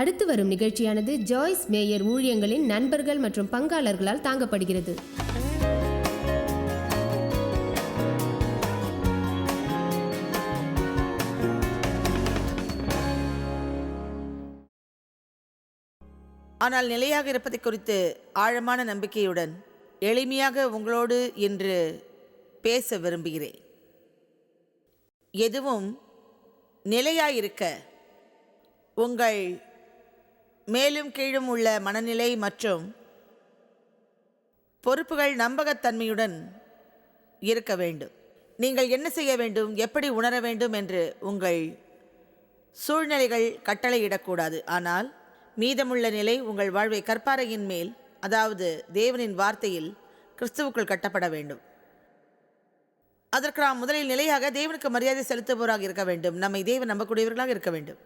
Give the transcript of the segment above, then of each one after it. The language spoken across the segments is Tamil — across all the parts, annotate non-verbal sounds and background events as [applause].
அடுத்து வரும் நிகழ்ச்சியானது ஜாய்ஸ் மேயர் ஊழியங்களின் நண்பர்கள் மற்றும் பங்காளர்களால் தாங்கப்படுகிறது. ஆனால் நிலையாக இருப்பதை குறித்து ஆழமான நம்பிக்கையுடன் எளிமையாக உங்களோடு இன்று பேச விரும்புகிறேன். எதுவும் நிலையாயிருக்க உங்கள் மேலும் கீழும் உள்ள மனநிலை மற்றும் பொறுப்புகள் நம்பகத்தன்மையுடன் இருக்க வேண்டும். நீங்கள் என்ன செய்ய வேண்டும்? எப்படி உணர வேண்டும் என்று உங்கள் சூழ்நிலைகள் கட்டளையிடக்கூடாது. ஆனால் மீதமுள்ள நிலை உங்கள் வாழ்வை கற்பாறையின் மேல் அதாவது தேவனின் வார்த்தையில் கிறிஸ்துவுக்குள் கட்டப்பட வேண்டும். அதற்கு நாம் முதலில் நிலையாக தேவனுக்கு மரியாதை செலுத்துபவராக இருக்க வேண்டும். நம்மை தேவன் நம்பக்கூடியவர்களாக இருக்க வேண்டும்.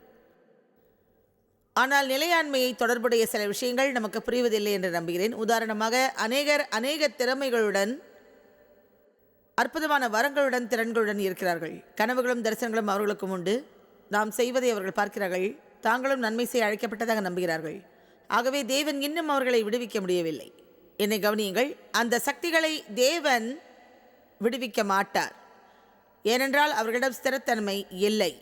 ஆனால் நிலையாண்மையை தொடர்புடைய சில விஷயங்கள் நமக்கு புரிவதில்லை என்று நம்புகிறேன். உதாரணமாக அநேகர் அநேக திறமைகளுடன் அற்புதமான வரங்களுடன் திறன்களுடன் இருக்கிறார்கள். கனவுகளும் தரிசனங்களும் அவர்களுக்கும் உண்டு. நாம் செய்வதை அவர்கள் பார்க்கிறார்கள். தாங்களும் நன்மை செய்ய அழைக்கப்பட்டதாக நம்புகிறார்கள். ஆகவே தேவன் இன்னும் அவர்களை விடுவிக்க முடியவில்லை. என்னை கவனியுங்கள் அந்த சக்திகளை தேவன் விடுவிக்க மாட்டார். ஏனென்றால் அவர்களிடம் ஸ்திரத்தன்மை இல்லை.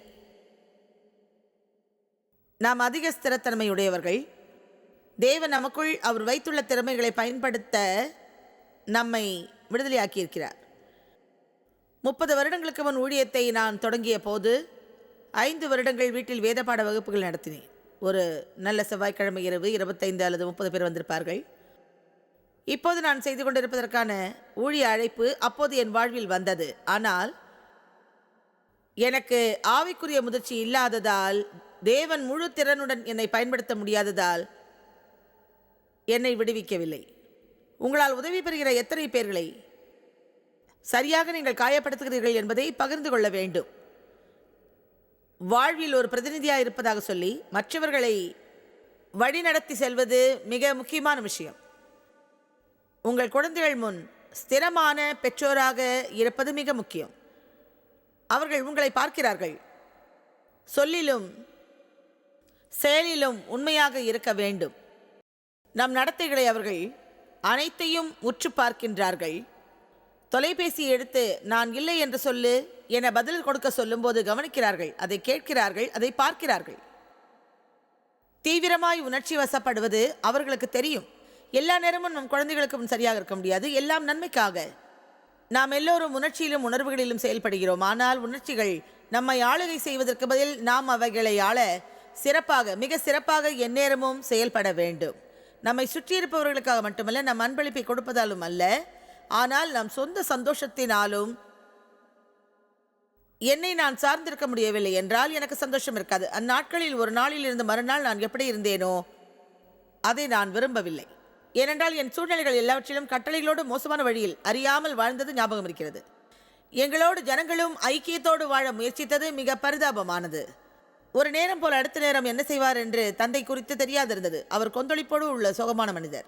நாம் அதிக ஸ்திரத்தன்மையுடையவர்கள். தேவன் நமக்குள் அவர் வைத்துள்ள திறமைகளை பயன்படுத்த நம்மை விடுதலையாக்கியிருக்கிறார். முப்பது வருடங்களுக்கு முன் ஊழியத்தை நான் தொடங்கிய போது ஐந்து வருடங்கள் வீட்டில் வேதபாட வகுப்புகள் நடத்தினேன். ஒரு நல்ல செவ்வாய்க்கிழமை இரவு இருபத்தைந்து அல்லது முப்பது பேர் வந்திருப்பார்கள். இப்போது நான் செய்து கொண்டிருப்பதற்கான ஊழிய அழைப்பு அப்போது என் வாழ்வில் வந்தது. ஆனால் எனக்கு ஆவிக்குரிய முதிர்ச்சி இல்லாததால் தேவன் முழு திறனுடன் என்னை பயன்படுத்த முடியாததால் என்னை விடுவிக்கவில்லை. உங்களால் உதவி பெறுகிற எத்தனை பேர்களை சரியாக நீங்கள் காயப்படுத்துகிறீர்கள் என்பதை பகிர்ந்து கொள்ள வேண்டும். வாழ்வில் ஒரு பிரதிநிதியாக இருப்பதாக சொல்லி மற்றவர்களை வழிநடத்தி செல்வது மிக முக்கியமான விஷயம். உங்கள் குழந்தைகள் முன் ஸ்திரமான பெற்றோராக இருப்பது மிக முக்கியம். அவர்கள் உங்களை பார்க்கிறார்கள். சொல்லிலும் செயலிலும் உண்மையாக இருக்க வேண்டும். நம் நடத்தைகளை அவர்கள் அனைத்தையும் உற்று பார்க்கின்றார்கள். தொலைபேசி எடுத்து நான் இல்லை என்று சொல்லு என பதில் கொடுக்க சொல்லும்போது கவனிக்கிறார்கள். அதை கேட்கிறார்கள் அதை பார்க்கிறார்கள். தீவிரமாய் உணர்ச்சி வசப்படுவது அவர்களுக்கு தெரியும். எல்லா நேரமும் நம் குழந்தைகளுக்கும் சரியாக இருக்க முடியாது. எல்லாம் நன்மைக்காக. நாம் எல்லோரும் உணர்ச்சியிலும் உணர்வுகளிலும் செயல்படுகிறோம். ஆனால் உணர்ச்சிகள் நம்மை ஆளுகை செய்வதற்கு பதில் நாம் அவைகளை ஆள சிறப்பாக மிக சிறப்பாக எந்நேரமும் செயல்பட வேண்டும். நம்மை சுற்றியிருப்பவர்களுக்காக மட்டுமல்ல நம் அன்பளிப்பை கொடுப்பதாலும் அல்ல. ஆனால் நம் சொந்த சந்தோஷத்தினாலும் என்னை நான் சார்ந்திருக்க முடியவில்லை என்றால் எனக்கு சந்தோஷம் இருக்காது. அந்நாட்களில் ஒரு நாளில் இருந்து மறுநாள் நான் எப்படி இருந்தேனோ அதை நான் விரும்பவில்லை. ஏனென்றால் என் சூழ்நிலைகள் எல்லாவற்றிலும் கட்டளைகளோடு மோசமான வழியில் அறியாமல் வாழ்ந்தது ஞாபகம் இருக்கிறது. எங்களோடு ஜனங்களும் ஐக்கியத்தோடு வாழ முயற்சித்தது மிக பரிதாபமானது. ஒரு நேரம் போல் அடுத்த நேரம் என்ன செய்வார் என்று தந்தை குறித்து தெரியாதிருந்தது. அவர் கொந்தளிப்போடு உள்ள சோகமான மனிதர்.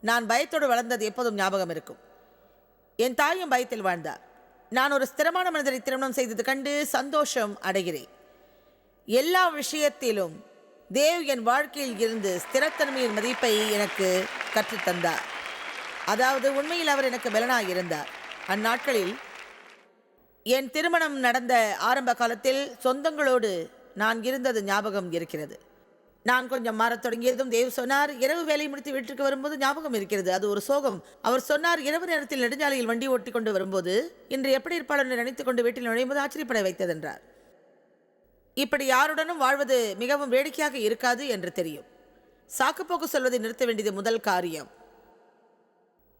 நான் பயத்தோடு வளர்ந்தது எப்போதும் ஞாபகம் இருக்கும். என் தாயும் பயத்தில் வாழ்ந்தார். நான் ஒரு ஸ்திரமான மனிதரை திருமணம் செய்தது கண்டு சந்தோஷம் அடைகிறேன். எல்லா விஷயத்திலும் தேவ் என் வாழ்க்கையில் இருந்து ஸ்திரத்தன்மையின் மதிப்பை எனக்கு கற்றுத்தந்தார் அதாவது உண்மையில் அவர் எனக்கு பலனாக இருந்தார். அந்நாட்களில் என் திருமணம் நடந்த ஆரம்ப காலத்தில் சொந்தங்களோடு நான் இருந்தது ஞாபகம் இருக்கிறது. நான் கொஞ்சம் மாறத் தொடங்கியதும் தேவ் சொன்னார் இரவு வேலை முடித்து வீட்டிற்கு வரும்போது ஞாபகம் இருக்கிறது. அது ஒரு சோகம். அவர் சொன்னார் இரவு நேரத்தில் நெடுஞ்சாலையில் வண்டி ஓட்டி கொண்டு வரும்போது இன்று எப்படி இருப்பாள் என்று நினைத்துக் கொண்டு வீட்டில் நுழையும்போது ஆச்சரியப்பட வைத்ததென்றார் இப்படி யாருடனும் வாழ்வது மிகவும் வேடிக்கையாக இருக்காது என்று தெரியும். சாக்குப்போக்கு சொல்வதை நிறுத்த வேண்டியது முதல் காரியம்.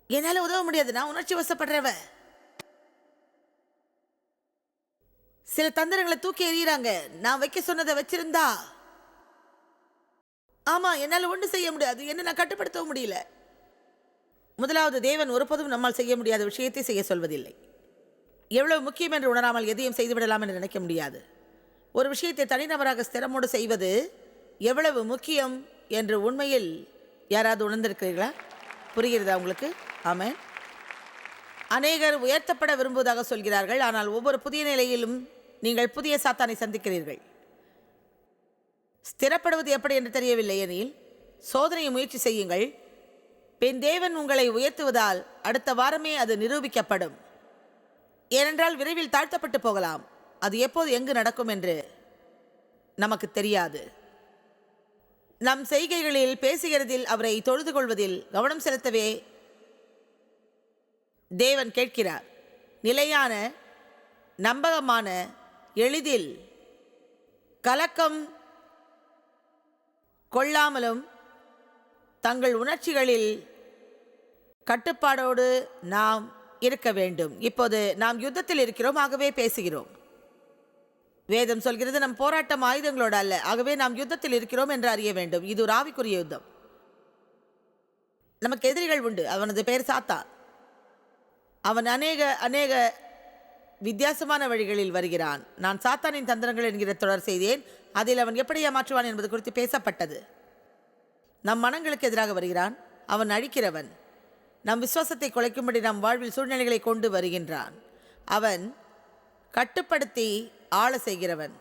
என்னால் உதவ முடியாது. நான் உணர்ச்சி வசப்படுறவ. சில தந்திரங்களை தூக்கி எறிகிறாங்க நான் வைக்க சொன்னதை வச்சிருந்தா. ஆமா என்னால் ஒன்றும் செய்ய முடியாது. என்ன நான் கட்டுப்படுத்தவும் முடியல. முதலாவது தேவன் ஒருபோதும் நம்மால் செய்ய முடியாத விஷயத்தை செய்ய சொல்வதில்லை. எவ்வளவு முக்கியம் என்று உணராமல் எதையும் செய்துவிடலாம் என்று நினைக்க முடியாது. ஒரு விஷயத்தை தனிநபராக ஸ்திரமோடு செய்வது எவ்வளவு முக்கியம் என்று உண்மையில் யாராவது உணர்ந்திருக்கிறீர்களா? புரிகிறதா உங்களுக்கு? ஆமாம் அநேகர் உயர்த்தப்பட விரும்புவதாக சொல்கிறார்கள். ஆனால் ஒவ்வொரு புதிய நிலையிலும் நீங்கள் புதிய சாத்தானை சந்திக்கிறீர்கள். ஸ்திரப்படுவது எப்படி என்று தெரியவில்லை எனில் சோதனையை முயற்சி செய்யுங்கள். பெண் தேவன் உங்களை உயர்த்துவதால் அடுத்த வாரமே அது நிரூபிக்கப்படும். ஏனென்றால் விரைவில் தாழ்த்தப்பட்டு போகலாம். அது எப்போது எங்கு நடக்கும் என்று நமக்கு தெரியாது. நம் செய்கைகளில் பேசுகிறதில் அவரை தொழுது கொள்வதில் கவனம் செலுத்தவே தேவன் கேட்கிறார். நிலையான நம்பகமான எளிதில் கலக்கம் கொள்ளாமலும் தங்கள் உணர்ச்சிகளில் கட்டுப்பாடோடு நாம் இருக்க வேண்டும். இப்போது நாம் யுத்தத்தில் இருக்கிறோம் ஆகவே பேசுகிறோம். வேதம் சொல்கிறது நம் போராட்டம் ஆயுதங்களோடு அல்ல. ஆகவே நாம் யுத்தத்தில் இருக்கிறோம் என்று அறிய வேண்டும். இது ஒரு ஆவிக்குரிய யுத்தம். நமக்கு எதிரிகள் உண்டு. அவனது பெயர் சாத்தான். அவன் அநேக அநேக வித்தியாசமான வழிகளில் வருகிறான். நான் சாத்தானின் தந்திரங்கள் என்கிற தொடர் செய்தேன். அதில் அவன் எப்படி ஏமாற்றுவான் என்பது குறித்து பேசப்பட்டது. நம் மனங்களுக்கு எதிராக வருகிறான். அவன் அழிக்கிறவன். நம் விசுவாசத்தை குலைக்கும்படி நம் வாழ்வில் சூழ்நிலைகளை கொண்டு வருகின்றான். அவன் கட்டுப்படுத்தி ஆள செய்கிறவன்.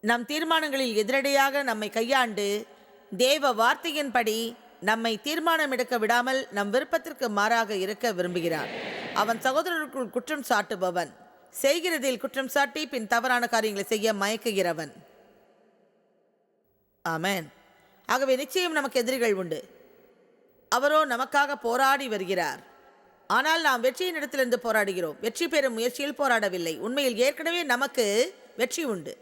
நம் தீர்மானங்களில் எதிரடையாக நம்மை கையாண்டு தேவ வார்த்தையின்படி நம்மை தீர்மானம் எடுக்க விடாமல் நம் விருப்பத்திற்கு மாறாக இருக்க விரும்புகிறான் அவன் சகோதரருக்குள் குற்றம் சாட்டுபவன். செய்கிறதில் குற்றம் சாட்டி பின் தவறான காரியங்களை செய்ய மயக்குகிறவன். ஆமேன். ஆகவே நிச்சயம் நமக்கு எதிரிகள் உண்டு. அவரோ நமக்காக போராடி வருகிறார். ஆனால் நாம் வெற்றியின் இடத்திலிருந்து போராடுகிறோம். வெற்றி பெறும் முயற்சியில் போராடவில்லை. உண்மையில் ஏற்கனவே நமக்கு வெற்றி உண்டு.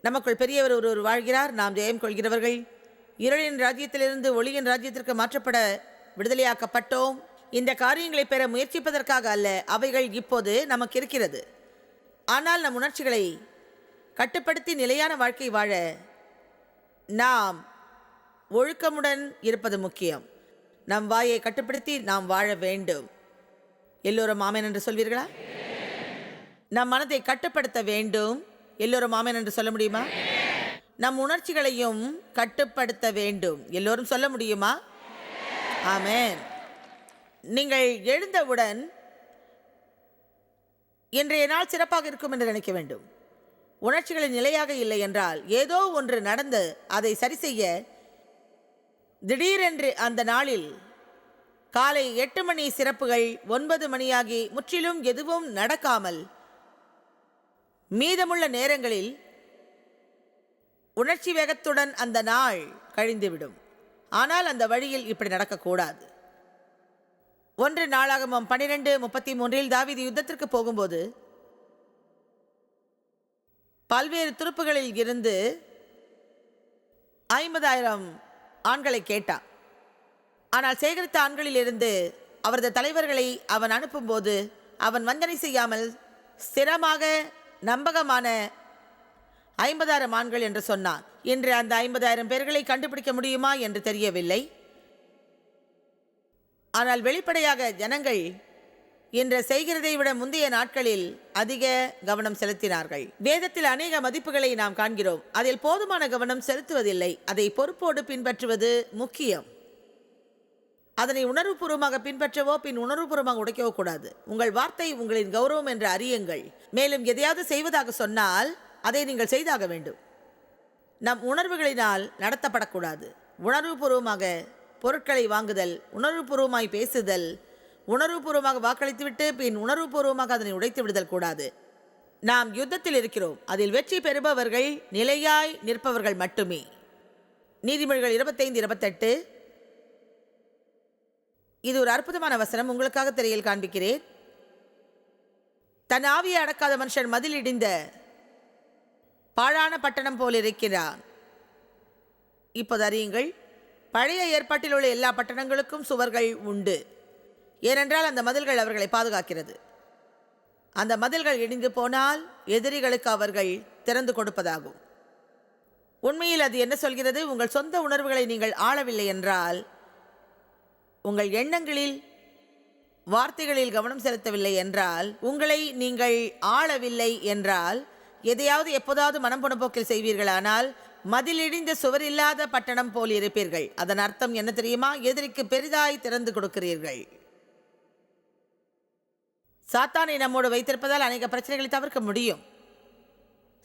நமக்குள் பெரியவர் ஒருவர் வாழ்கிறார். நாம் ஜெயம் கொள்கிறவர்கள். இருளின் ராஜ்யத்திலிருந்து ஒளியின் ராஜ்யத்திற்கு மாற்றப்பட விடுதலையாக்கப்பட்டோம். இந்த காரியங்களை பெற முயற்சிப்பதற்காக அல்ல அவைகள் இப்போது நமக்கு இருக்கிறது ஆனால் நம் உணர்ச்சிகளை கட்டுப்படுத்தி நிலையான வாழ்க்கை வாழ நாம் ஒழுக்கமுடன் இருப்பது முக்கியம். நம் வாயை கட்டுப்படுத்தி நாம் வாழ வேண்டும். எல்லோரும் ஆமென் என்று சொல்வீர்களா? நம் மனதை கட்டுப்படுத்த வேண்டும். எல்லோரும் ஆமென் என்று சொல்ல முடியுமா? நம் உணர்ச்சிகளையும் கட்டுப்படுத்த வேண்டும். எல்லோரும் சொல்ல முடியுமா? ஆமேன். நீங்கள் எழுந்தவுடன் இன்றைய நாள் சிறப்பாக இருக்கும் என்று நினைக்க வேண்டும். உணர்ச்சிகளின் நிலையாக இல்லை என்றால் ஏதோ ஒன்று நடந்து அதை சரி செய்ய திடீரென்று அந்த நாளில் காலை எட்டு மணி சிறப்புகள் ஒன்பது மணியாகி முற்றிலும் எதுவும் நடக்காமல் மீதமுள்ள நேரங்களில் உணர்ச்சி வேகத்துடன் அந்த நாள் கழிந்துவிடும். ஆனால் அந்த வழியில் இப்படி நடக்கக்கூடாது. ஒன்று நாளாகமம் பன்னிரெண்டு முப்பத்தி மூன்றில் தாவிது யுத்தத்திற்கு போகும்போது பல்வேறு துருப்புகளில் இருந்து ஐம்பதாயிரம் ஆண்களை கேட்டான். ஆனால் சேகரித்த ஆண்களிலிருந்து அவரது தலைவர்களை அவன் அனுப்பும்போது அவன் வஞ்சனை செய்யாமல் ஸ்திரமாக நம்பகமான ஐம்பதாயிரம் ஆண்கள் என்று சொன்னான். இன்று அந்த ஐம்பதாயிரம் பேர்களை கண்டுபிடிக்க முடியுமா என்று தெரியவில்லை. ஆனால் வெளிப்படையாக ஜனங்கள் இன்று செய்கிறதை விட முந்தைய நாட்களில் அதிக கவனம் செலுத்தினார்கள். வேதத்தில் அநேக மதிப்புகளை நாம் காண்கிறோம். அதில் போதுமான கவனம் செலுத்துவதில்லை. அதை பொறுப்போடு பின்பற்றுவது முக்கியம். அதனை உணர்வுபூர்வமாக பின்பற்றவோ பின் உணர்வுபூர்வமாக உடைக்கவோ கூடாது. உங்கள் வார்த்தை உங்களின் கௌரவம் என்று அறியுங்கள். மேலும் எதையாவது செய்வதாக சொன்னால் அதை நீங்கள் செய்தாக வேண்டும். நம் உணர்வுகளினால் நடத்தப்படக்கூடாது. உணர்வுபூர்வமாக பொருட்களை வாங்குதல் உணர்வுபூர்வமாய் பேசுதல் உணர்வுபூர்வமாக வாக்களித்துவிட்டு பின் உணர்வுபூர்வமாக அதனை உடைத்து விடுதல் கூடாது. நாம் யுத்தத்தில் இருக்கிறோம். அதில் வெற்றி பெறுபவர்கள் நிலையாய் நிற்பவர்கள் மட்டுமே. நீதிமொழிகள் இருபத்தைந்து இருபத்தெட்டு. இது ஒரு அற்புதமான வசனம். உங்களுக்காக திரையில் காண்பிக்கிறேன். தன் ஆவியை அடக்காத மனுஷன் மதில் இடிந்த பாழான பட்டணம் போல் இருக்கிறான் இப்போது அறியுங்கள் பழைய ஏற்பாட்டில் உள்ள எல்லா பட்டணங்களுக்கும் சுவர்கள் உண்டு. ஏனென்றால் அந்த மதில்கள் அவர்களை பாதுகாக்கிறது. அந்த மதில்கள் இடிந்து போனால் எதிரிகளுக்கு அவர்கள் திறந்து கொடுப்பதாகும். உண்மையில் அது என்ன சொல்கிறது? உங்கள் சொந்த உணர்வுகளை நீங்கள் ஆளவில்லை என்றால் உங்கள் எண்ணங்களில் வார்த்தைகளில் கவனம் செலுத்தவில்லை என்றால் உங்களை நீங்கள் ஆளவில்லை என்றால் எதையாவது எப்போதாவது மனம் புனப்போக்கில் செய்வீர்களானால் மதிலிடிந்த சுவர் இல்லாத பட்டணம் போல் இருப்பீர்கள். அதன் அர்த்தம் என்ன தெரியுமா? எதிரிக்கு பெரிதாய் திறந்து கொடுக்கிறீர்கள். சாத்தானை நம்மோடு வைத்திருப்பதால் அநேக பிரச்சனைகளை தவிர்க்க முடியும்.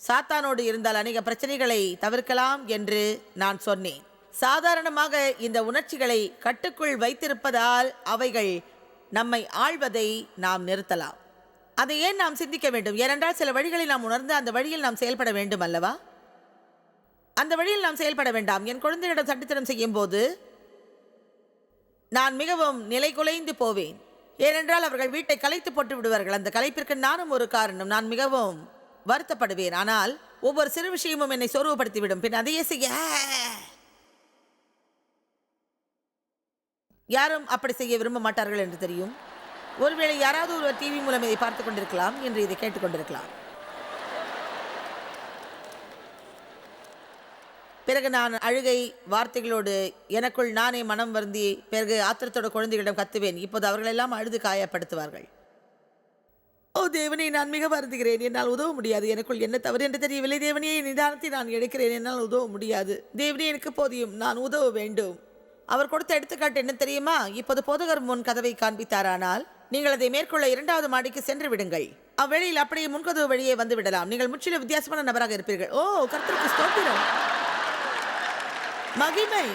சாத்தானோடு இருந்தால் அநேக பிரச்சனைகளை தவிர்க்கலாம் என்று நான் சொன்னேன். சாதாரணமாக இந்த உணர்ச்சிகளை கட்டுக்குள் வைத்திருப்பதால் அவைகள் நம்மை ஆள்வதை நாம் நிறுத்தலாம். அதை ஏன் நாம் சிந்திக்க வேண்டும்? ஏனென்றால் சில வழிகளை நாம் உணர்ந்து அந்த வழியில் நாம் செயல்பட வேண்டும் அல்லவா? அந்த வழியில் நாம் செயல்பட வேண்டாம். என் குழந்தையிடம் சட்டித்தனம் செய்யும் போது நான் மிகவும் நிலை குலைந்து போவேன். ஏனென்றால் அவர்கள் வீட்டை கலைத்து போட்டு விடுவார்கள். அந்த கலைப்பிற்கு நானும் ஒரு காரணம். நான் மிகவும் வருத்தப்படுவேன். ஆனால் ஒவ்வொரு சிறு விஷயமும் என்னை சொருவப்படுத்திவிடும் பின் அதையே செய்ய யாரும் அப்படி செய்ய விரும்ப மாட்டார்கள் என்று தெரியும். ஒருவேளை யாராவது ஒரு டிவி மூலம் இதை பார்த்து கொண்டிருக்கலாம் என்று இதை கேட்டுக்கொண்டிருக்கலாம் பிறகு நான் அழுகை வார்த்தைகளோடு எனக்குள் நானே மனம் வருந்தி பிறகு ஆத்திரத்தோட குழந்தைகளிடம் கத்துவேன். இப்போது அவர்களெல்லாம் அழுது காயப்படுத்துவார்கள். ஓ தேவனே நான் மிக வருந்துகிறேன். என்னால் உதவ முடியாது. எனக்குள் என்ன தவறு என்று தெரியவில்லை. தேவனையை நிதானத்தை நான் எடுக்கிறேன். என்னால் உதவ முடியாது. தேவனே எனக்கு போதியும். நான் உதவ வேண்டும். அவர் கொடுத்த எடுத்துக்காட்டு என்ன தெரியுமா? இப்போது போதகர் முன் கதவை காண்பித்தாரானால் நீங்கள் அதை மேற்கொள்ள இரண்டாவது மாடிக்கு சென்று விடுங்கள். அவ்வேளையில் அப்படியே முன்கதவு வழியே வந்து விடலாம். நீங்கள் முற்றிலும் வித்தியாசமான நபராக இருப்பீர்கள். ஓ கர்த்தருக்கு ஸ்தோத்திரம். மகிமை.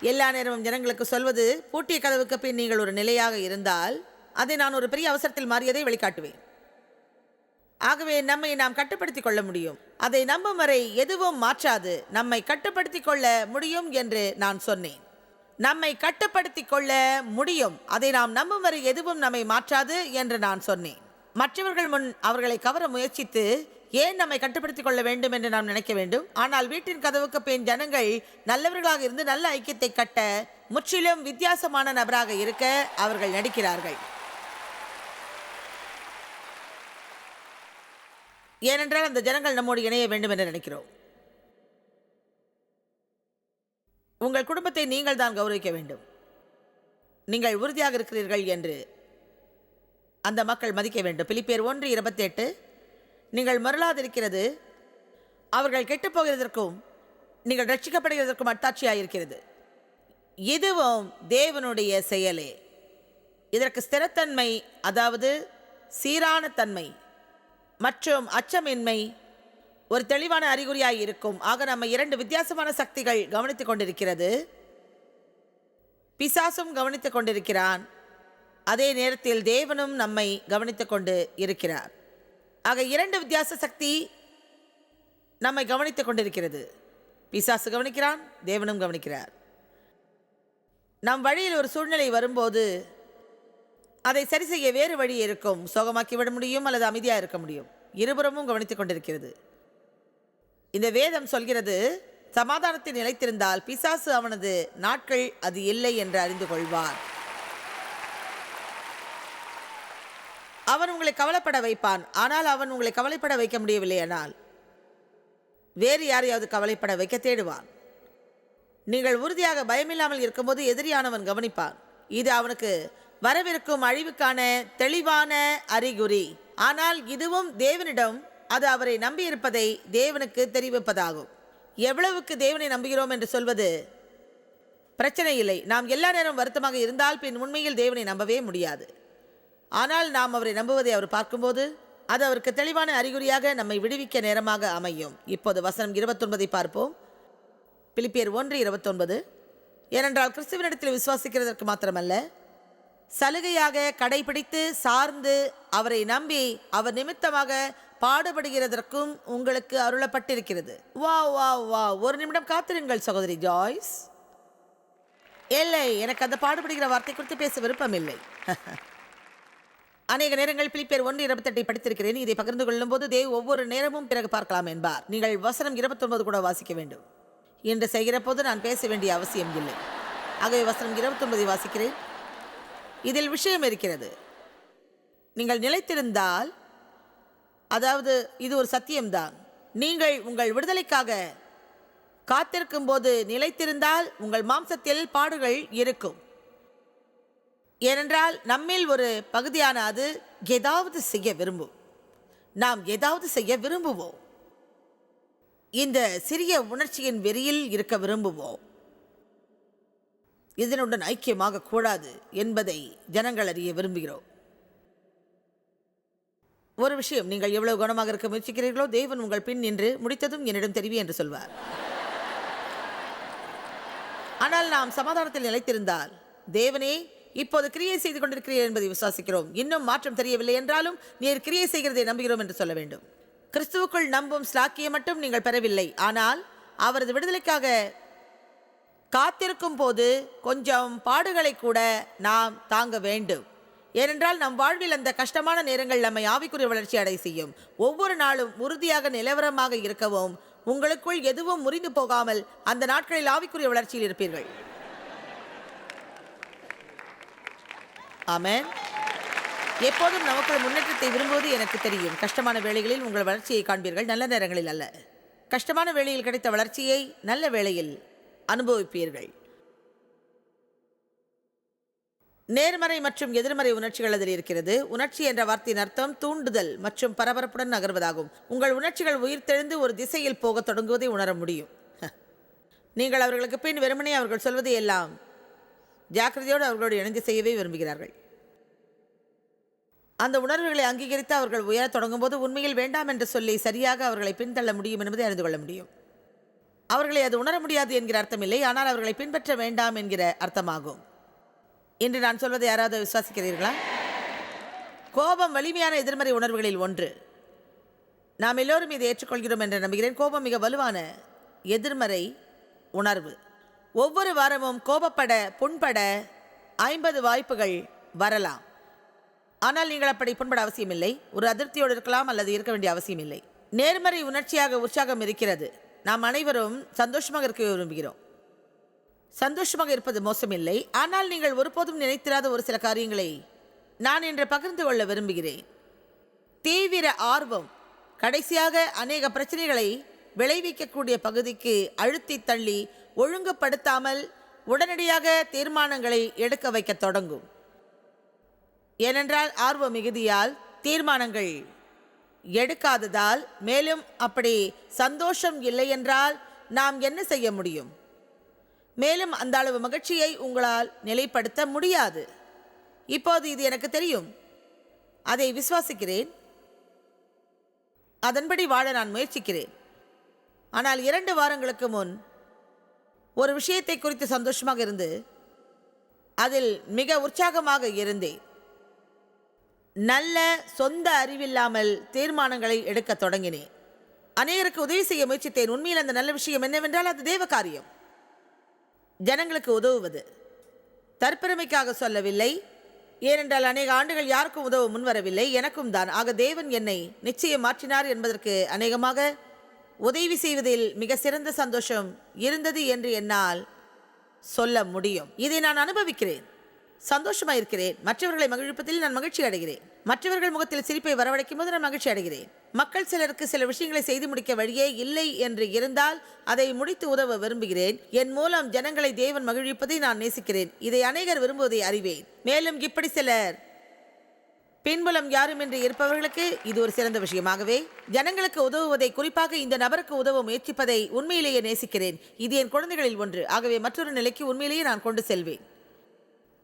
எல்லா நேரமும் ஜனங்களுக்கு சொல்வது பூட்டிய கதவுக்கு பின் நீங்கள் ஒரு நிலையாக இருந்தால் அதை நான் ஒரு பெரிய அவசரத்தில் மாறியதை வெளிக்காட்டுவேன். ஆகவே நம்மை நாம் கட்டுப்படுத்திக் கொள்ள முடியும். அதை நம்பும் வரை எதுவும் மாற்றாது. நம்மை கட்டுப்படுத்திக் கொள்ள முடியும் என்று நான் சொன்னேன். நம்மை கட்டுப்படுத்தி கொள்ள முடியும். அதை நாம் நம்பும் வரை எதுவும் நம்மை மாற்றாது என்று நான் சொன்னேன். மற்றவர்கள் முன் அவர்களை கவர முயற்சித்து ஏன் நம்மை கட்டுப்படுத்திக் கொள்ள வேண்டும் என்று நாம் நினைக்க வேண்டும்? ஆனால் வீட்டின் கதவுக்கு பின் ஜனங்கள் நல்லவர்களாக இருந்து நல்ல ஐக்கியத்தை கட்ட முற்றிலும் வித்தியாசமான நபராக இருக்க அவர்கள் நடிக்கிறார்கள். ஏனென்றால் அந்த ஜனங்கள் நம்மோடு இணைய வேண்டும் என்று நினைக்கிறோம். உங்கள் குடும்பத்தை நீங்கள் தான் கௌரவிக்க வேண்டும். நீங்கள் உறுதியாக இருக்கிறீர்கள் என்று அந்த மக்கள் மதிக்க வேண்டும். பிலிப்பேர் ஒன்று இருபத்தெட்டு. நீங்கள் மருளாதிருக்கிறது அவர்கள் கெட்டுப் போகிறதற்கும் நீங்கள் ரட்சிக்கப்படுகிறதற்கும் அத்தாட்சியாக இருக்கிறது இதுவும் தேவனுடைய செயலே. இதற்கு ஸ்திரத்தன்மை அதாவது சீரான தன்மை மற்றும் அச்சமின்மை ஒரு தெளிவான அறிகுறியாய் இருக்கும். ஆக நம்ம இரண்டு வித்தியாசமான சக்திகள் கவனித்துக் கொண்டிருக்கிறது. பிசாசும் கவனித்துக் கொண்டிருக்கிறான். அதே நேரத்தில் தேவனும் நம்மை கவனித்துக் கொண்டு இருக்கிறார். ஆக இரண்டு வித்தியாச சக்தி நம்மை கவனித்துக் கொண்டிருக்கிறது. பிசாசு கவனிக்கிறான் தேவனும் கவனிக்கிறார். நம் வழியில் ஒரு சூழ்நிலை வரும்போது அதை சரி செய்ய வேறு வழி இருக்கும். சோகமாக்கி விட முடியும் அல்லது அமைதியாக இருக்க முடியும். இருபுறமும் கவனித்துக் கொண்டிருக்கிறது. இந்த வேதம் சொல்கிறது சமாதானத்தில் நிலைத்திருந்தால் பிசாசு அவனது நாட்கள் அது இல்லை என்று அறிந்து கொள்வார். அவன் உங்களை கவலைப்பட வைப்பான் ஆனால் அவன் உங்களை கவலைப்பட வைக்க முடியவில்லை ஆனால் வேறு யாரையாவது கவலைப்பட வைக்க தேடுவான். நீங்கள் உறுதியாக பயமில்லாமல் இருக்கும்போது எதிரியானவன் கவனிப்பான். இது அவனுக்கு வரவிருக்கும் அழிவுக்கான தெளிவான அறிகுறி. ஆனால் இதுவும் தேவனிடம் அது அவரை நம்பியிருப்பதை தேவனுக்கு தெரிவிப்பதாகும். எவ்வளவுக்கு தேவனை நம்புகிறோம் என்று சொல்வது பிரச்சனை இல்லை. நாம் எல்லா நேரம் வருத்தமாக இருந்தால் பின் உண்மையில் தேவனை நம்பவே முடியாது. ஆனால் நாம் அவரை நம்புவதை அவர் பார்க்கும்போது அது அவருக்கு தெளிவான அறிகுறியாக நம்மை விடுவிக்க நேரமாக அமையும். இப்போது வசனம் இருபத்தொன்பதை பார்ப்போம். பிலிப்பியர் ஒன்று இருபத்தொன்பது. ஏனென்றால் கிறிஸ்துவனிடத்தில் விசுவாசிக்கிறதற்கு மாத்திரமல்ல சலுகையாக கடைபிடித்து சார்ந்து அவரை நம்பி அவர் நிமித்தமாக பாடுபடுகிறதற்கும் உங்களுக்கு அருளப்பட்டிருக்கிறது. வா வா வா ஒரு நிமிடம் காத்திருங்கள் சகோதரி ஜாய்ஸ். இல்லை எனக்கு அந்த பாடுபடுகிற வார்த்தை குறித்து பேச விருப்பமில்லை அநேக நேரங்கள் பிலிப்பேர் ஒன்று இருபத்தெட்டை படித்திருக்கிறேன். இதை பகிர்ந்து கொள்ளும் போது தேவ் ஒவ்வொரு நேரமும் பிறகு பார்க்கலாம் என்பார். நீங்கள் வசனம் இருபத்தொன்பது கூட வாசிக்க வேண்டும். என்று செய்கிற போது நான் பேச வேண்டிய அவசியம் இல்லை. ஆகவே வசனம் இருபத்தொன்பதை வாசிக்கிறேன். இதில் விஷயம் இருக்கிறது. நீங்கள் நிலைத்திருந்தால் அதாவது இது ஒரு சத்தியம்தான். நீங்கள் உங்கள் விடுதலைக்காக காத்திருக்கும் போது நிலைத்திருந்தால் உங்கள் மாம்சத்தில் பாடுகள் இருக்கும். ஏனென்றால் நம்மில் ஒரு பகுதியான அது ஏதாவது செய்ய விரும்பும். நாம் ஏதாவது செய்ய விரும்புவோம். இந்த சிறிய உணர்ச்சியின் வெறியில் இருக்க விரும்புவோம். இதனுடன் ஐக்கியமாக கூடாது என்பதை ஜனங்கள் அறிய விரும்புகிறோம். ஒரு விஷயம் நீங்கள் எவ்வளவு கவனமாக இருக்க முயற்சிக்கிறீர்களோ தேவன் உங்கள் பின் நின்று முடித்ததும் என்னிடம் தெரிவி என்று சொல்வார். ஆனால் நாம் சமாதானத்தில் நிலைத்திருந்தால் தேவனே இப்போது கிரியை செய்து கொண்டிருக்கிறீர் என்பதை விசுவாசிக்கிறோம். இன்னும் மாற்றம் தெரியவில்லை என்றாலும் நீர் கிரியை செய்கிறதை நம்புகிறோம் என்று சொல்ல வேண்டும். கிறிஸ்துவுக்குள் நம்பும் ஸ்லாக்கியை மட்டும் நீங்கள் பெறவில்லை. ஆனால் அவரது விடுதலைக்காக காத்திருக்கும் போது கொஞ்சம் பாடுகளை கூட நாம் தாங்க வேண்டும். ஏனென்றால் நம் வாழ்வில் அந்த கஷ்டமான நேரங்கள் நம்மை ஆவிக்குரிய வளர்ச்சி அடை செய்யும். ஒவ்வொரு நாளும் உறுதியாக நிலவரமாக இருக்கவும் உங்களுக்குள் எதுவும் முறிந்து போகாமல் அந்த நாட்களில் ஆவிக்குரிய வளர்ச்சியில் இருப்பீர்கள். ஆமேன். எப்போதும் நமக்குள் முன்னேற்றத்தை விரும்புவது எனக்கு தெரியும். கஷ்டமான வேளைகளில் உங்கள் வளர்ச்சியை காண்பீர்கள். நல்ல நேரங்களில் அல்ல. கஷ்டமான வேளையில் கிடைத்த வளர்ச்சியை நல்ல வேளையில் அனுபவிப்பீர்கள். நேர்மறை மற்றும் எதிர்மறை உணர்ச்சிகள் அதில் இருக்கிறது. உணர்ச்சி என்ற வார்த்தையின் அர்த்தம் தூண்டுதல் மற்றும் பரபரப்புடன் நகர்வதாகும். உங்கள் உணர்ச்சிகள் உயிர்த்தெழுந்து ஒரு திசையில் போகத் தொடங்குவதை உணர முடியும். நீங்கள் அவர்களுக்கு பின் வெறுமனே அவர்கள் சொல்வதை எல்லாம் ஜாக்கிரதையோடு அவர்களோடு இணைந்து செய்யவே விரும்புகிறார்கள். அந்த உணர்வுகளை அங்கீகரித்து அவர்கள் உயரத் தொடங்கும்போது உண்மையில் வேண்டாம் என்று சொல்லி சரியாக அவர்களை பின்தள்ள முடியும் என்பதை அறிந்து கொள்ள முடியும். அவர்களை அது உணர முடியாது என்கிற அர்த்தமில்லை ஆனால் அவர்களை பின்பற்ற வேண்டாம் என்கிற அர்த்தமாகும். இன்று நான் சொல்வதை யாராவது விசுவாசிக்கிறீர்களா? கோபம் வலிமையான எதிர்மறை உணர்வுகளில் ஒன்று. நாம் எல்லோரும் இதை ஏற்றுக்கொள்கிறோம் என்று நம்புகிறேன். கோபம் மிக வலுவான எதிர்மறை உணர்வு. ஒவ்வொரு வாரமும் கோபப்பட புண்பட ஐம்பது வாய்ப்புகள் வரலாம். ஆனால் நீங்கள் அப்படி புண்பட அவசியமில்லை. ஒரு அதிருப்தியோடு இருக்கலாம் அல்லது இருக்க வேண்டிய அவசியமில்லை. நேர்மறை உணர்ச்சியாக உற்சாகம் இருக்கிறது. நாம் அனைவரும் சந்தோஷமாக இருக்க விரும்புகிறோம். சந்தோஷமாக இருப்பது மோசமில்லை. ஆனால் நீங்கள் ஒருபோதும் நினைத்திராத ஒரு சில காரியங்களை நான் இன்று பகிர்ந்து கொள்ள விரும்புகிறேன். தீவிர ஆர்வம் கடைசியாக அநேக பிரச்சனைகளை விளைவிக்கக்கூடிய பகுதிக்கு அழுத்தி தள்ளி ஒழுங்குபடுத்தாமல் உடனடியாக தீர்மானங்களை எடுக்க வைக்க தொடங்கும். ஏனென்றால் ஆர்வ மிகுதியால் தீர்மானங்கள் எடுக்காததால் மேலும் அப்படி சந்தோஷம் இல்லை என்றால் நாம் என்ன செய்ய முடியும்? மேலும் அந்த அளவு மகிழ்ச்சியை உங்களால் நிலைப்படுத்த முடியாது. இப்போது இது எனக்கு தெரியும். அதை விசுவாசிக்கிறேன். அதன்படி வாழ நான் முயற்சிக்கிறேன். ஆனால் இரண்டு வாரங்களுக்கு முன் ஒரு விஷயத்தை குறித்து சந்தோஷமாக இருந்து அதில் மிக உற்சாகமாக இருந்தேன். நல்ல சொந்த அறிவில்லாமல் தீர்மானங்களை எடுக்க தொடங்கினேன். அநேகருக்கு உதவி செய்ய முயற்சித்தேன். உண்மையில் அந்த நல்ல விஷயம் என்னவென்றால் அது தேவ காரியம். ஜனங்களுக்கு உதவுவது. தற்பெருமைக்காக சொல்லவில்லை. ஏனென்றால் அநேக ஆண்டுகள் யாருக்கும் உதவ முன்வரவில்லை. எனக்கும் தான். ஆக தேவன் என்னை நிச்சயம் மாற்றினார் என்பதற்கு அநேகமாக உதவி செய்வதில் மிக சிறந்த சந்தோஷம் இருந்தது என்று என்னால் சொல்ல முடியும். இதை நான் அனுபவிக்கிறேன். சந்தோஷமாக இருக்கிறேன் மற்றவர்களை மகிழ்ப்பதில் நான் மகிழ்ச்சி அடைகிறேன் மற்றவர்கள் முகத்தில் சிரிப்பை வரவழைக்கும் போது நான் மகிழ்ச்சி அடைகிறேன். மக்கள் சிலருக்கு சில விஷயங்களை செய்து முடிக்க வழியே இல்லை என்று இருந்தால் அதை முடித்து உதவ விரும்புகிறேன். என் மூலம் ஜனங்களை தேவன் மகிழ்விப்பதை நான் நேசிக்கிறேன். இதை அநேகர் விரும்புவதை அறிவேன். மேலும் இப்படி சிலர் பின்புலம் யாருமின்றி இருப்பவர்களுக்கு இது ஒரு சிறந்த விஷயமாகவே. ஜனங்களுக்கு உதவுவதை குறிப்பாக இந்த நபருக்கு உதவ முயற்சிப்பதை உண்மையிலேயே நேசிக்கிறேன். இது என் குழந்தைகளில் ஒன்று. ஆகவே மற்றொரு நிலைக்கு உண்மையிலேயே நான் கொண்டு செல்வேன்.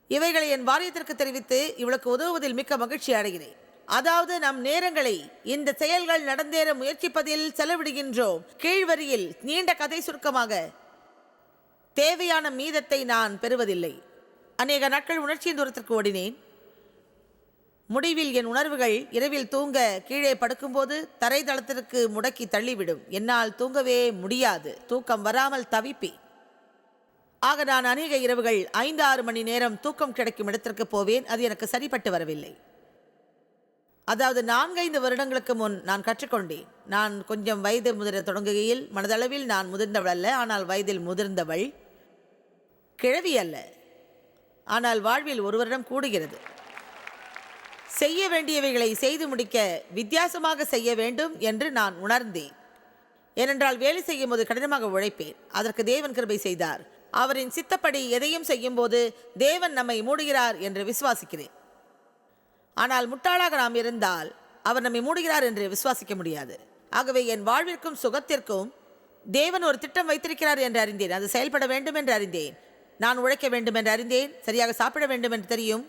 இவைகளை என் வாரியத்திற்கு தெரிவித்து இவளுக்கு உதவுவதில் மிக்க மகிழ்ச்சி அடைகிறேன். அதாவது நம் நேரங்களை இந்த செயல்கள் நடந்தேற முயற்சிப்பதில் செலவிடுகின்றோம். கீழ்வரியில் நீண்ட கதை சுருக்கமாக தேவையான மீதத்தை நான் பெறுவதில்லை. அநேக நாட்கள் உணர்ச்சியின் தூரத்திற்கு ஓடினேன். முடிவில் என் உணர்வுகள் இரவில் தூங்க கீழே படுக்கும்போது தரைதளத்திற்கு முடக்கி தள்ளிவிடும். என்னால் தூங்கவே முடியாது. தூக்கம் வராமல் தவிப்பேன். ஆக நான் அநேக இரவுகள் ஐந்து ஆறு மணி நேரம் தூக்கம் கிடைக்கும் இடத்திற்கு போவேன். அது எனக்கு சரிப்பட்டு வரவில்லை. அதாவது நான்கைந்து வருடங்களுக்கு முன் நான் கற்றுக்கொண்டேன். நான் கொஞ்சம் வயது முதிர தொடங்குகையில் மனதளவில் நான் முதிர்ந்தவள் அல்ல ஆனால் வயதில் முதிர்ந்தவள் கிழவி அல்ல. ஆனால் வாழ்வில் ஒரு வருடம் கூடுகிறது. செய்ய வேண்டியவைகளை செய்து முடிக்க வித்தியாசமாக செய்ய வேண்டும் என்று நான் உணர்ந்தேன். ஏனென்றால் வேலை செய்யும் போது கடினமாக உழைப்பேன். அதற்கு தேவன் கிருபை செய்தார். அவரின் சித்தப்படி எதையும் செய்யும்போது தேவன் நம்மை மூடுகிறார் என்று விசுவாசிக்கிறேன். ஆனால் முட்டாளாக நாம் இருந்தால் அவர் நம்மை மூடுகிறார் என்று விசுவாசிக்க முடியாது. ஆகவே என் வாழ்விற்கும் சுகத்திற்கும் தேவன் ஒரு திட்டம் வைத்திருக்கிறார் என்று அறிந்தேன். அது செயல்பட வேண்டும் என்று அறிந்தேன். நான் உழைக்க வேண்டும் என்று அறிந்தேன். சரியாக சாப்பிட வேண்டும் என்று தெரியும்.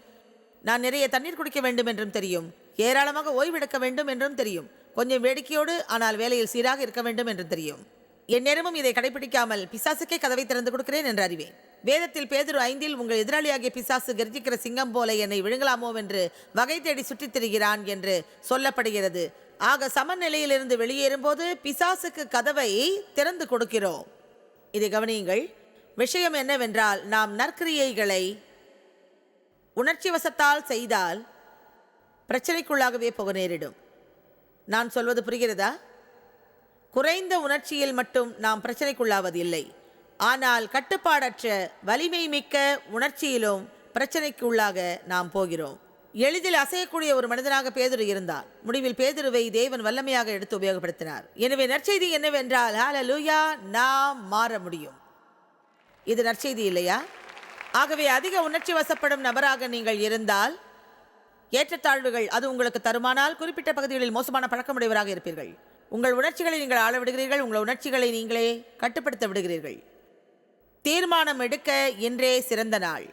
நான் நிறைய தண்ணீர் குடிக்க வேண்டும் என்றும் தெரியும். ஏராளமாக ஓய்வெடுக்க வேண்டும் என்றும் தெரியும். கொஞ்சம் வேடிக்கையோடு ஆனால் வேலையில் சீராக இருக்க வேண்டும் என்றும் தெரியும். என் நேரமும் இதை கடைபிடிக்காமல் பிசாசுக்கே கதவை திறந்து கொடுக்கிறேன் என்று அறிவேன். வேதத்தில் பேதுரு ஐந்தில் உங்கள் எதிராளியாகிய பிசாசு கர்ஜிக்கிற சிங்கம் போல என்னை விழுங்கலாமோ என்று வகை தேடி சுற்றித் திரிகிறான் என்று சொல்லப்படுகிறது. ஆக சமநிலையிலிருந்து வெளியேறும்போது பிசாசுக்கு கதவை திறந்து கொடுக்கிறோம். இதை கவனியுங்கள். விஷயம் என்னவென்றால் நாம் நற்கிரியைகளை உணர்ச்சி வசத்தால் செய்தால் பிரச்சனைக்குள்ளாகவே போக நேரிடும். நான் சொல்வது புரிகிறதா? குறைந்த உணர்ச்சியில் மட்டும் நாம் பிரச்சனைக்குள்ளாவதில்லை. ஆனால் கட்டுப்பாடற்ற வலிமை மிக்க உணர்ச்சியிலும் பிரச்சனைக்குள்ளாக நாம் போகிறோம். எளிதில் அசையக்கூடிய ஒரு மனிதனாக பேதுரு இருந்தார். முடிவில் பேதுருவை தேவன் வல்லமையாக எடுத்து உபயோகப்படுத்தினார். எனவே நற்செய்தி என்னவென்றால் ஹalleluya நாம் மாற முடியும். இது நற்செய்தி இல்லையா? ஆகவே அதிக உணர்ச்சி வசப்படும் நபராக நீங்கள் இருந்தால் ஏற்றத்தாழ்வுகள் அது உங்களுக்கு தருமானால் குறிப்பிட்ட பகுதிகளில் மோசமான பழக்கமுடையவராக இருப்பீர்கள். உங்கள் உணர்ச்சிகளை நீங்கள் ஆள விடுகிறீர்கள் உங்கள் உணர்ச்சிகளை நீங்களே கட்டுப்படுத்த விடுகிறீர்கள் தீர்மானம் எடுக்க என்றே சிறந்த நாள்.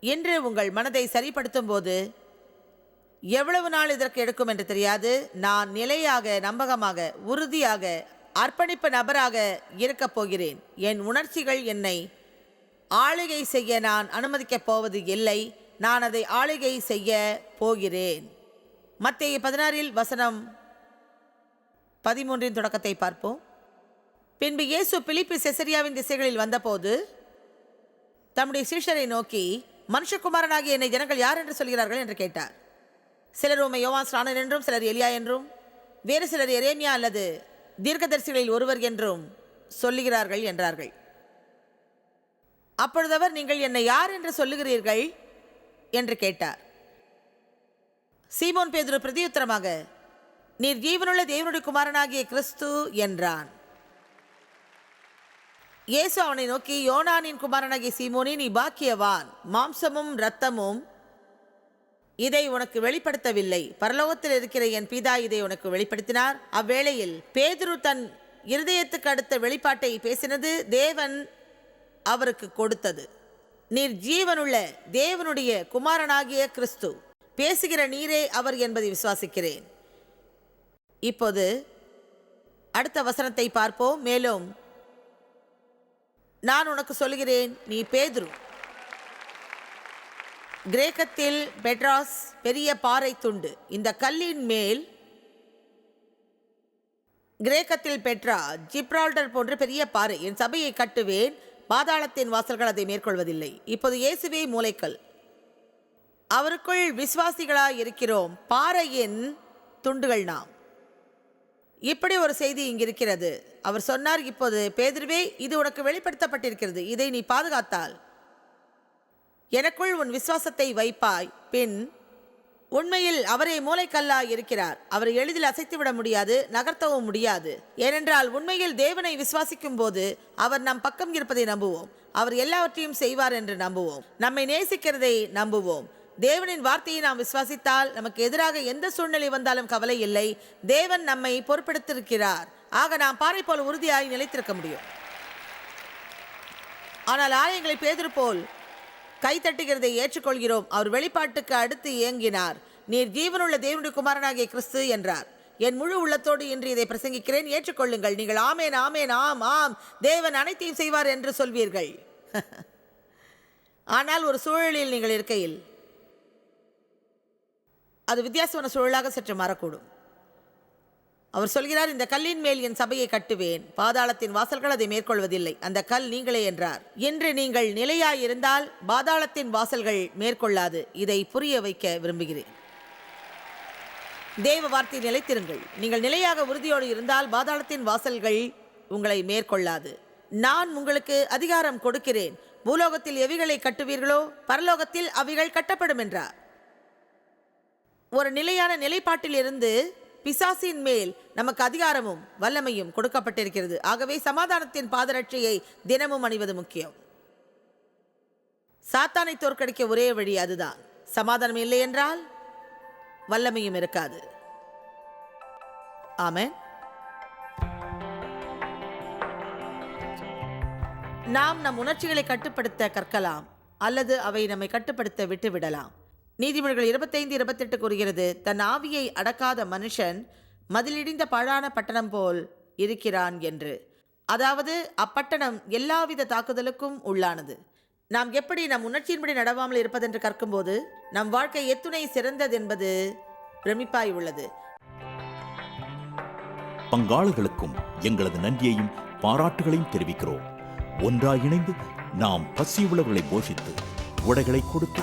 இன்று உங்கள் மனதை சரிப்படுத்தும் போது எவ்வளவு நாள் இதற்கு எடுக்கும் என்று தெரியாது. நான் நிலையாக நம்பகமாக உறுதியாக அர்ப்பணிப்பு நபராக இருக்கப் போகிறேன். என் உணர்ச்சிகள் என்னை ஆளுகை செய்ய நான் அனுமதிக்கப் போவது இல்லை. நான் அதை ஆளுகை செய்ய போகிறேன். மத்திய பதினாறில் வசனம் பதிமூன்றின் தொடக்கத்தை பார்ப்போம். பின்பு இயேசு பிலிப்பி செசரியாவின் திசைகளில் வந்தபோது தம்முடைய சீஷரை நோக்கி மனுஷகுமாரனாகிய என்னை ஜனங்கள் யார் என்று சொல்கிறார்கள்? என்று கேட்டார். சிலர் உமை யோவான் ஸ்நானன் என்றும் சிலர் எலியா என்றும் வேறு சிலர் எரேமியா அல்லது தீர்க்கதரிசிகளில் ஒருவர் என்றும் சொல்லுகிறார்கள் என்றார்கள். அப்பொழுது அவர் நீங்கள் என்னை யார் என்று சொல்லுகிறீர்கள்? என்று கேட்டார். சீமோன் பேதுரு பிரதியுத்தரமாக நீர் ஜீவனுள்ள தேவனுடைய குமாரனாகிய கிறிஸ்து என்றான். இயேசு அவனை நோக்கி யோனானின் குமாரனாகிய சீமோனி நீ பாக்கியவான். மாம்சமும் இரத்தமும் இதை உனக்கு வெளிப்படுத்தவில்லை. பரலோகத்தில் இருக்கிற என் பிதா இதை உனக்கு வெளிப்படுத்தினார். அவ்வேளையில் பேதுரு தன் இருதயத்துக்கு அடுத்த வெளிப்பாட்டை பேசினது தேவன் அவருக்கு கொடுத்தது. நீர் ஜீவனுள்ள தேவனுடைய குமாரனாகிய கிறிஸ்து. பேசுகிற நீரே அவர் என்பதை விசுவாசிக்கிறேன். இப்போது அடுத்த வசனத்தை பார்ப்போம். மேலும் நான் உனக்கு சொல்கிறேன் நீ பேதுரு. கிரேக்கத்தில் பெட்ராஸ் பெரிய பாறை துண்டு. இந்த கல்லின் மேல் கிரேக்கத்தில் பெட்ரா ஜிப்ரால்டர் போன்ற பெரிய பாறை. என் சபையை கட்டுவேன் பாதாளத்தின் வாசல்கள் அதை மேற்கொள்வதில்லை. இப்போது இயேசுவே மூளைக்கல் அவருக்குள் விசுவாசிகளாய் இருக்கிறோம். பாறையின் துண்டுகள் நாம். இப்படி ஒரு செய்தி இங்கிருக்கிறது அவர் சொன்னார் இப்போது பேதிருவே இது உனக்கு வெளிப்படுத்தப்பட்டிருக்கிறது. இதை நீ பாதுகாத்தால் எனக்குள் உன் விசுவாசத்தை வைப்பாய். பின் உண்மையில் அவரே மூளைக்கல்லாய் இருக்கிறார். அவரை எளிதில் அசைத்துவிட முடியாது நகர்த்தவும் முடியாது. ஏனென்றால் உண்மையில் தேவனை விசுவாசிக்கும் போது அவர் நம் பக்கம் இருப்பதை நம்புவோம். அவர் எல்லாவற்றையும் செய்வார் என்று நம்புவோம். நம்மை நேசிக்கிறதை நம்புவோம். தேவனின் வார்த்தையை நாம் விசுவாசித்தால் நமக்கு எதிராக எந்த சூழ்நிலை வந்தாலும் கவலை இல்லை. தேவன் நம்மை பொறுப்பெடுத்திருக்கிறார் ஆக நாம் பாறை போல் உறுதியாய் நிலைத்திருக்க முடியும். ஆனால் ஆலயங்களை பேதுரு போல் கைத்தட்டுகிறதை ஏற்றுக்கொள்கிறோம். அவர் வெளிப்பாட்டுக்கு அடுத்து இயங்கினார். நீர் ஜீவனுள்ள தேவனுடைய குமாரனாகிய கிறிஸ்து என்றார். என் முழு உள்ளத்தோடு இன்று இதை பிரசங்கிக்கிறேன். ஏற்றுக்கொள்ளுங்கள். நீங்கள் ஆமேன் ஆமேன் ஆம் ஆம். தேவன் அனைத்தையும் செய்வார் என்று சொல்வீர்கள். [laughs] ஆனால் ஒரு சூழலில் நீங்கள் இருக்கையில் அது வித்தியாசமான சூழலாக சற்று மாறக்கூடும். அவர் சொல்கிறார் இந்த கல்லின் மேல் என் சபையை கட்டுவேன். பாதாளத்தின் வாசல்கள் அதை மேற்கொள்வதில்லை. அந்த கல் நீங்களே என்றார். இன்று நீங்கள் நிலையாயிருந்தால் பாதாளத்தின் வாசல்கள் மேற்கொள்ளாது. இதை புரிய வைக்க விரும்புகிறேன். தேவ வார்த்தை நிலைத்திருங்கள். நீங்கள் நிலையாக உறுதியோடு இருந்தால் பாதாளத்தின் வாசல்கள் உங்களை மேற்கொள்ளாது. நான் உங்களுக்கு அதிகாரம் கொடுக்கிறேன். பூலோகத்தில் எவிகளை கட்டுவீர்களோ பரலோகத்தில் அவைகள் கட்டப்படும் என்றார். ஒரு நிலையான நிலைப்பாட்டிலிருந்து பிசாசின் மேல் நமக்கு அதிகாரமும் வல்லமையும் கொடுக்கப்பட்டிருக்கிறது. ஆகவே சமாதானத்தின் பாதரட்சியை தினமும் அணிவது முக்கியம். சாத்தானை தோற்கடிக்க ஒரே வழி அதுதான். சமாதானம் இல்லை என்றால் வல்லமையும் இருக்காது. ஆமென். நாம் நம் உணர்ச்சிகளை கட்டுப்படுத்த கற்கலாம் அல்லது அவை நம்மை கட்டுப்படுத்த விட்டுவிடலாம். நீதிமொழிகள் இருபத்தைந்து இருபத்தெட்டு கூறுகிறது தன் ஆவியை அடக்காத மனுஷன் மதிலிடிந்த பழான பட்டணம் போல் இருக்கிறான் என்று. அதாவது அப்பட்டணம் எல்லாவித தாக்குதலுக்கும் உள்ளானது. நாம் எப்படி நம் உணர்ச்சியின்படி நடவாமல் இருப்பதென்று கற்கும்போது நம் வாழ்க்கை எத்துணை சிறந்தது என்பது பிரமிப்பாய் உள்ளது. பங்காளர்களுக்கும் எங்களது நன்றியையும் பாராட்டுகளையும் தெரிவிக்கிறோம். ஒன்றாய் இணைந்து நாம் பசி உழவுகளை போஷித்து உடைகளை கொடுத்து